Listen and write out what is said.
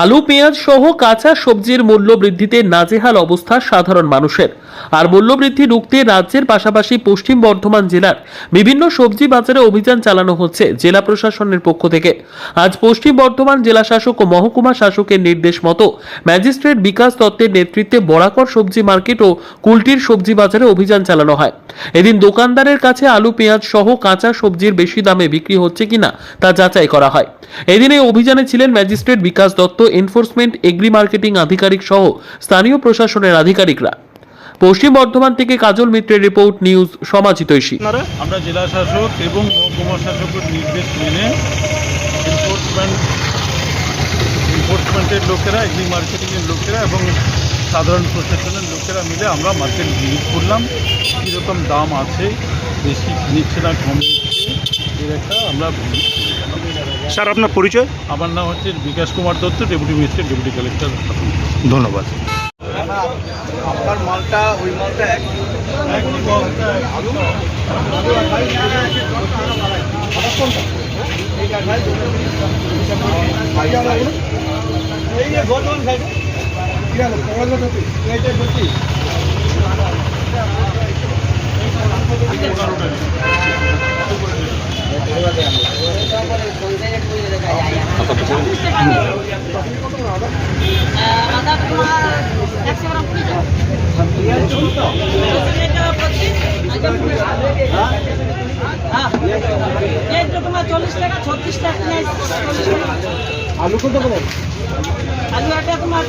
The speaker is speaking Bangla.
আলু, পেঁয়াজ সহ কাঁচা সবজির মূল্য বৃদ্ধিতে নাজেহাল অবস্থা সাধারণ মানুষের। আর মূল্য বৃদ্ধি রুখতে রাজ্যের পাশাপাশি পশ্চিম বর্ধমান জেলার বিভিন্ন সবজি বাজারে অভিযান চালানো হচ্ছে জেলা প্রশাসনের পক্ষ থেকে। আজ পশ্চিম বর্ধমান জেলা শাসক ও মহকুমা শাসকের নির্দেশ মতো ম্যাজিস্ট্রেট বিকাশ দত্তের নেতৃত্বে বরাকর সবজি মার্কেট ও কুলটির সবজি বাজারে অভিযান চালানো হয়। এদিন দোকানদারের কাছে আলু, পেঁয়াজ সহ কাঁচা সবজির বেশি দামে বিক্রি হচ্ছে কিনা তা যাচাই করা হয়। এদিন এই অভিযানে ছিলেন magistrate Bikash Dutta enforcement agri marketing আধিকারিক সহ স্থানীয় প্রশাসনের আধিকারিকরা। পশ্চিম বর্ধমান থেকে কাজল মিত্রের রিপোর্ট, নিউজ সমাজিতৈষী আমরা জেলা শাসক এবং মহকুমা শাসকের নির্দেশ মেনে এনফোর্সমেন্ট এনফোর্সমেন্টের লোকেরা এগ্রি মার্কেটিংয়ের লোকেরা এবং সাধারণ প্রশাসনের লোকেরা মিলে আমরা মার্কেট ভিজিট করলাম। কীরকম দাম আছে বেশি নিচ্ছে না কম নিচ্ছে এর একটা আমরা করলাম। স্যার আপনার পরিচয়? আমার নাম হচ্ছে Bikash Kumar Dutta deputy magistrate deputy collector. ধন্যবাদ। আপনার মালটা ওই মালটা এক এই আদা তোমার একশো গ্রাম কুড়ি আলু কত করে? আলু একটা তোমার